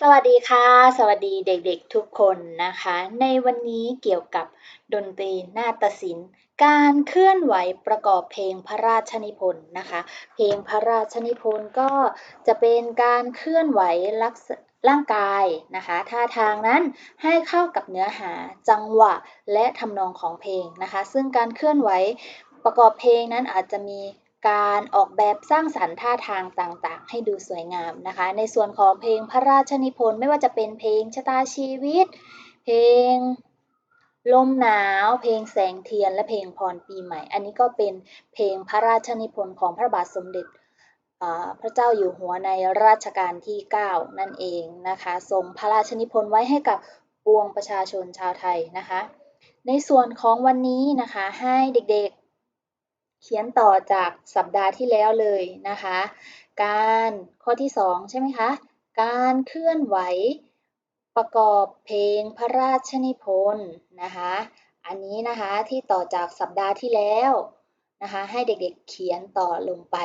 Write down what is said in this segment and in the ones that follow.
สวัสดีค่ะ สวัสดีเด็กๆทุกคนนะคะ ในวันนี้เกี่ยวกับดนตรีนาฏศิลป์ การเคลื่อนไหวประกอบเพลงพระราชนิพนธ์นะคะ เพลงพระราชนิพนธ์ก็จะเป็นการเคลื่อนไหวลักษร่างกายนะคะท่าทางนั้นให้เข้ากับเนื้อหาจังหวะและทำนองของเพลงนะคะ ซึ่งการเคลื่อนไหวประกอบเพลงนั้นอาจจะมี การออกแบบสร้างสรรค์ท่าทางต่างๆ ให้ดูสวยงามนะคะ ในส่วนของเพลงพระราชนิพนธ์ไม่ว่าจะเป็นเพลงชะตาชีวิต เพลงลมหนาว เพลงแสงเทียน และเพลงพรปีใหม่ อันนี้ก็เป็นเพลงพระราชนิพนธ์ของพระบาทสมเด็จพระเจ้าอยู่หัวในรัชกาลที่ 9 นั่นเองนะคะทรงพระราชนิพนธ์ไว้ให้กับปวงประชาชนชาวไทยนะคะ ในส่วนของวันนี้นะคะให้เด็กๆ เขียนต่อจากสัปดาห์ที่แล้วเลยนะคะ การข้อที่ 2 ใช่ไหมคะ การเคลื่อนไหวประกอบเพลงพระราชนิพนธ์นะคะ อันนี้นะคะที่ต่อจากสัปดาห์ที่แล้วนะคะ ให้เด็กๆเขียนต่อลงไป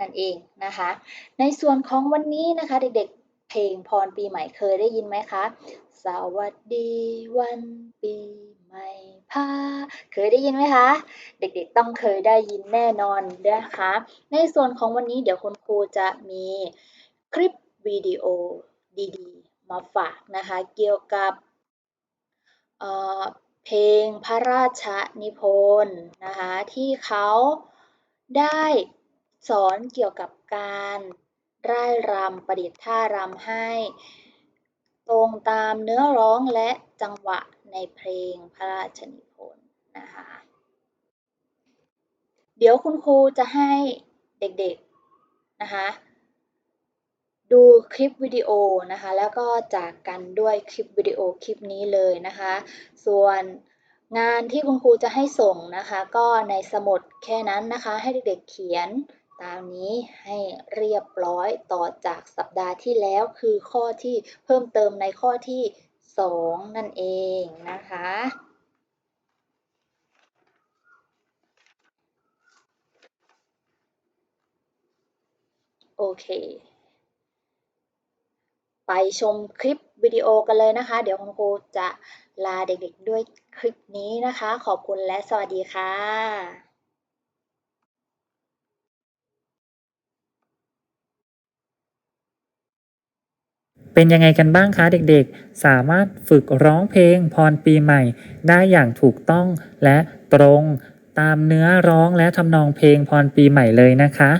นั่นเองนะคะ ในส่วนของวันนี้นะคะเด็กๆ เพลงพรปีใหม่เคยได้ยินไหมคะ สวัสดีวันปีใหม่พาเคยได้ยินไหมคะ เด็กๆต้องเคยได้ยินแน่นอนนะคะ ในส่วนของวันนี้เดี๋ยวคุณครูจะมีคลิปวิดีโอดีๆ มาฝากนะคะ เกี่ยวกับเพลงพระราชนิพนธ์นะคะที่เขาได้สอนเกี่ยวกับการ ร่ายรำประดิษฐ์ท่ารำให้ ตรงตามเนื้อร้องและจังหวะในเพลงพระราชนิพนธ์นะคะ เดี๋ยวคุณครูจะให้เด็กๆนะคะดูคลิปวิดีโอนะคะ แล้วก็จากกันด้วยคลิปวิดีโอคลิปนี้เลยนะคะ ส่วนงานที่คุณครูจะให้ส่งนะคะ ก็ในสมุดแค่นั้นนะคะ ให้เด็กๆเขียน ตามนี้ให้เรียบร้อยต่อจากสัปดาห์ที่แล้วคือข้อที่เพิ่มเติมในข้อที่ 2 นั่นเองนะคะ โอเค ไปชมคลิปวิดีโอกันเลยนะคะ เดี๋ยวคุณครูจะลาเด็กๆด้วยคลิปนี้นะคะ ขอบคุณและสวัสดีค่ะ เป็นยังไงกันบ้างคะเด็กๆ สามารถฝึกร้องเพลงพรปีใหม่ ได้อย่างถูกต้องและตรงตามเนื้อร้องและทำนองเพลงพรปีใหม่เลยนะคะ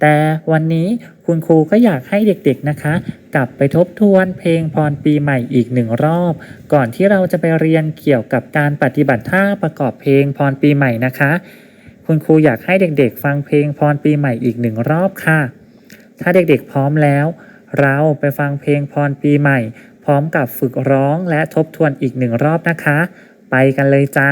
แต่วันนี้คุณครูก็อยากให้เด็กๆนะคะ กลับไปทบทวนเพลงพรปีใหม่อีกหนึ่งรอบ ก่อนที่เราจะไปเรียนเกี่ยวกับการปฏิบัติท่าประกอบเพลงพรปีใหม่นะคะ คุณครูอยากให้เด็กๆ ฟังเพลงพรปีใหม่อีกหนึ่งรอบค่ะ ถ้าเด็กๆพร้อมแล้ว เราไปฟังเพลงพรปีใหม่ พร้อมกับฝึกร้องและทบทวนอีกหนึ่งรอบนะคะ ไปกันเลยจ้า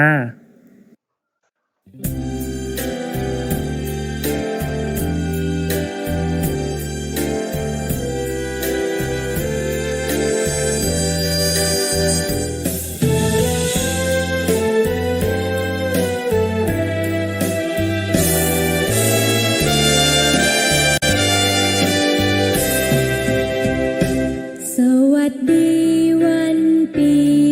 สุ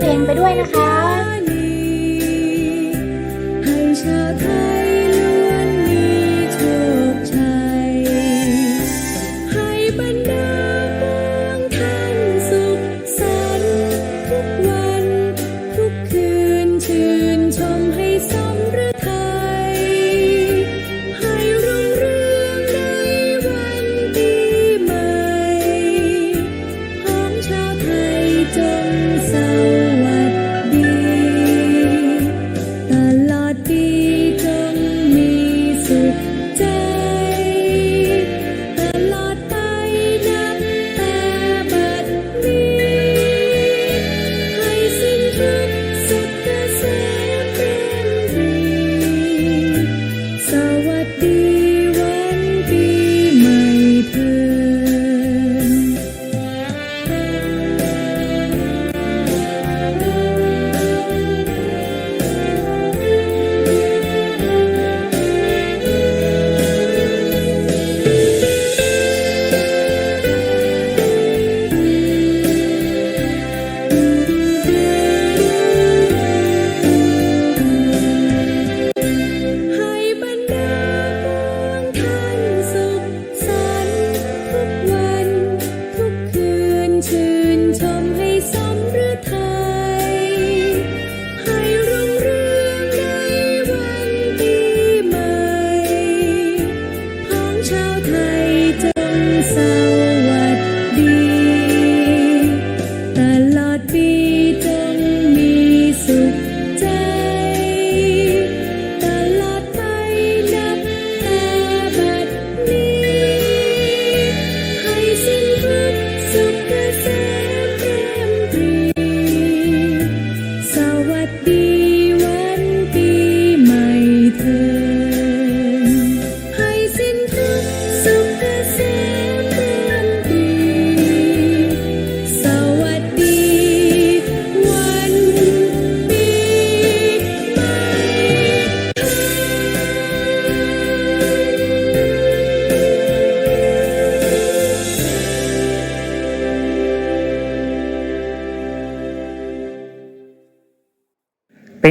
เพลงไปด้วยนะคะ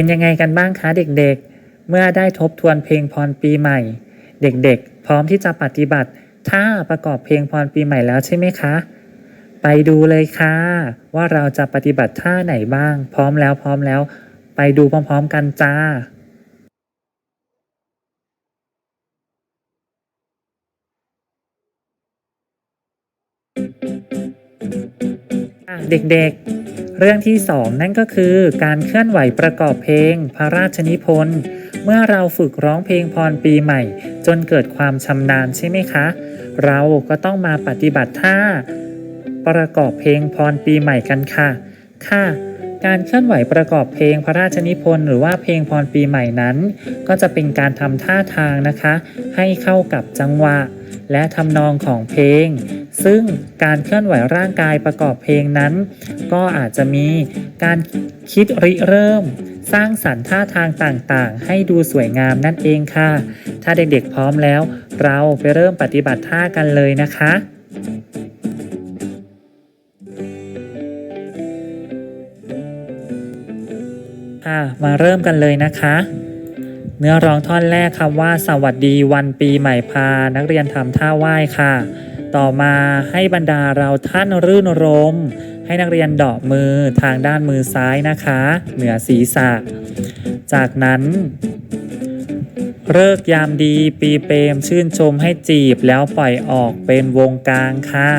เป็นยังไงกันบ้างคะเด็กๆ เมื่อได้ทบทวนเพลงพรปีใหม่ เด็กๆ พร้อมที่จะปฏิบัติท่าประกอบเพลงพรปีใหม่แล้วใช่ไหมคะ ไปดูเลยค่ะ ว่าเราจะปฏิบัติท่าไหนบ้าง พร้อมแล้วพร้อมแล้ว ไปดูพร้อมๆกันจ้าเด็กๆ เรื่องที่สองนั่นก็คือการเคลื่อนไหวประกอบเพลง พระราชนิพนธ์ เมื่อเราฝึกร้องเพลงพรปีใหม่ จนเกิดความชำนาญใช่ไหมคะ เราก็ต้องมาปฏิบัติท่า ประกอบเพลงพรปีใหม่กันค่ะ ค่ะ การเคลื่อนไหวประกอบเพลงพระราชนิพนธ์หรือว่าเพลงพรปีใหม่นั้น ก็จะเป็นการทำท่าทางนะคะ ให้เข้ากับจังหวะ และทำนองของเพลง ซึ่งการเคลื่อนไหวร่างกายประกอบเพลงนั้น ก็อาจจะมีการคิดริเริ่ม สร้างสรรค์ท่าทางต่างๆ ให้ดูสวยงามนั่นเองค่ะ ถ้าเด็กๆพร้อมแล้ว เราไปเริ่มปฏิบัติท่ากันเลยนะคะค่ะมาเริ่มกันเลยนะคะ เนื้อร้องท่อนแรกคำว่าสวัสดีวันปีใหม่พา นักเรียนทำท่าไหว้ค่ะ ต่อมาให้บรรดาเราท่านรื่นรม ให้นักเรียนดาะมือทางด้านมือซ้ายนะคะ เหนือศีรษะ จากนั้นเลิกยามดีปีเปรมชื่นชมให้จีบแล้วปล่อยออกเป็นวงกลางค่ะ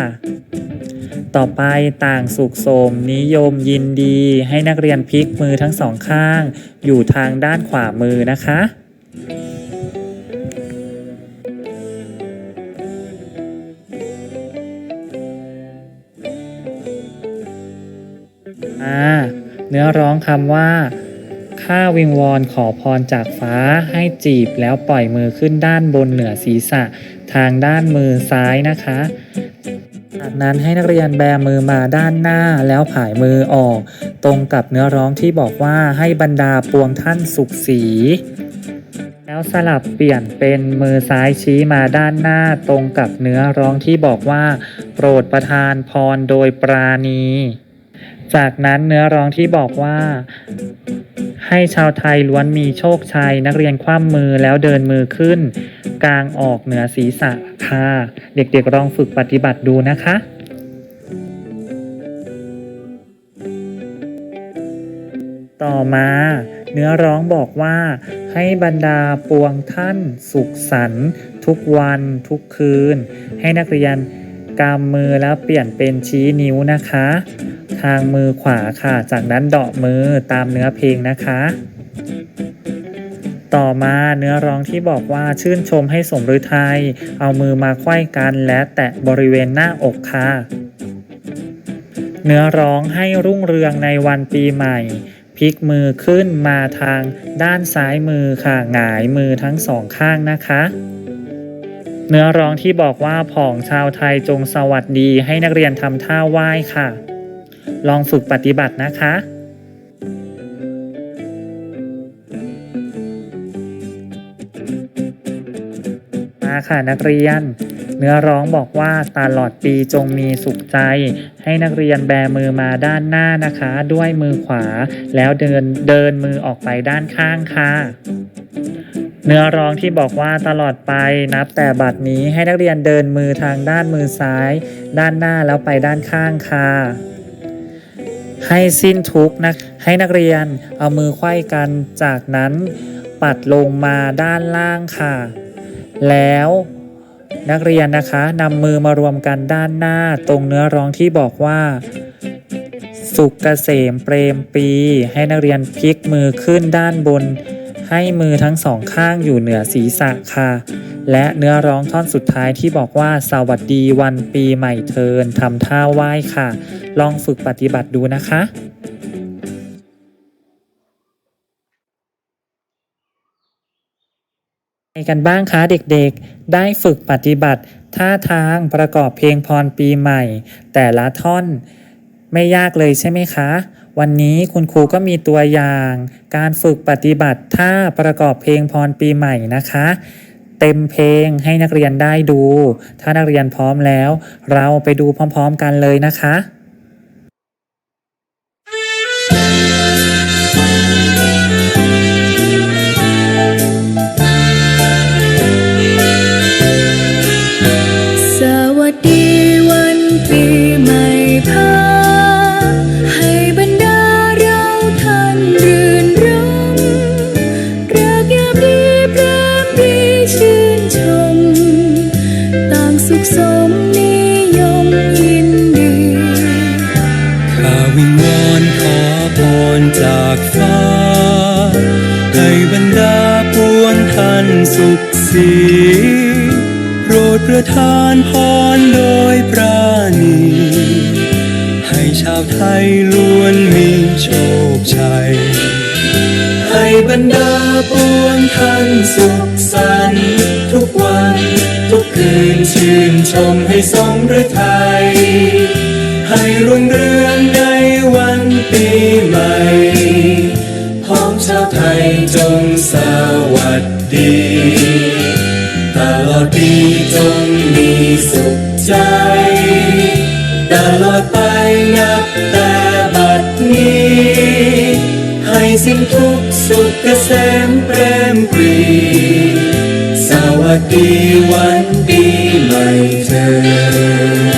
ต่อไปต่างสุขโสมนิยมยินดีให้นักเรียนพลิกมือทั้งสองข้าง อยู่ทางด้านขวามือนะคะ อ่าเนื้อร้องคำว่า ข้าวิงวอนขอพรจากฟ้าให้จีบแล้วปล่อยมือขึ้นด้านบนเหนือศีรษะทางด้านมือซ้ายนะคะ จากนั้นให้นักเรียนแบมือมาด้านหน้าแล้วผายมือออก ตรงกับเนื้อร้องที่บอกว่าให้บรรดาปวงท่านสุขสีแล้วสลับเปลี่ยนเป็นมือซ้ายชี้มาด้านหน้าตรงกับเนื้อร้องที่บอกว่า โปรดประทานพรโดยปราณี จากนั้นเนื้อร้องที่บอกว่า ให้ชาวไทยล้วนมีโชคชัย นักเรียนคว่ำมือแล้วเดินมือขึ้น กลางออกเหนือศีรษะค่ะเด็กๆลองฝึกปฏิบัติดูนะคะต่อมาเนื้อร้องบอกว่า ให้บรรดาปวงท่าน สุขสันต์ทุกวันทุกคืน ให้นักเรียน กำมือแล้วเปลี่ยนเป็นชี้นิ้วนะคะ ทางมือขวาค่ะ จากนั้นเดาะมือตามเนื้อเพลงนะคะ ต่อมาเนื้อร้องที่บอกว่าชื่นชมให้สมฤทัยเอามือมาไขว้กันและแตะบริเวณหน้าอกค่ะ เนื้อร้องให้รุ่งเรืองในวันปีใหม่พลิกมือขึ้นมาทางด้านซ้ายมือค่ะหงายมือทั้งสองข้างนะคะ เนื้อร้องที่บอกว่าผองชาวไทยจงสวัสดีให้นักเรียนทำท่าไหว้ค่ะ ลองฝึกปฏิบัตินะคะ มาค่ะนักเรียน เนื้อร้องบอกว่าตลอดปีจงมีสุขใจ ให้นักเรียนแบมือมาด้านหน้านะคะ ด้วยมือขวา แล้วเดินเดินมือออกไปด้านข้างค่ะ เนื้อร้องที่บอกว่าตลอดไปนับแต่บัดนี้ให้นักเรียนเดินมือทางด้านมือซ้าย ด้านหน้าแล้วไปด้านข้างค่ะให้สิ้นทุกนะให้นักเรียนเอามือไขว้กันจากนั้นปัดลงมาด้านล่างค่ะ แล้วนักเรียนนะคะนำมือมารวมกันด้านหน้าตรงเนื้อร้องที่บอกว่า สุขเกษมเปรมปี ให้นักเรียนพลิกมือขึ้นด้านบน ให้มือทั้งสองข้างอยู่เหนือศีรษะค่ะ และเนื้อร้องท่อนสุดท้ายที่บอกว่าสวัสดีวันปีใหม่เทินทำท่าไหว้ค่ะ ลองฝึกปฏิบัติดูนะคะไงกันบ้างคะเด็กๆ ได้ฝึกปฏิบัติท่าทางประกอบเพลงพรปีใหม่ แต่ละท่อนไม่ยากเลยใช่ไหมคะ วันนี้คุณครูก็มีตัวอย่าง การฝึกปฏิบัติท่าประกอบเพลงพรปีใหม่นะคะ เต็มเพลงให้นักเรียนได้ดู ถ้านักเรียนพร้อมแล้ว เราไปดูพร้อม ๆ กันเลยนะคะ บรรดาปวงท่านสุขสันทุกวัน ทุกคืนชื่นชมให้สมฤทัยให้รุ่งเรืองในวันปีใหม่พร้อมชาวไทยจงสวัสดี ตลอดปีจงมีสุขใจ ตลอดไปนับแต่ สิ้นทุกสุขเกษมเปรมปรีสวัสดีวันปีใหม่เธอ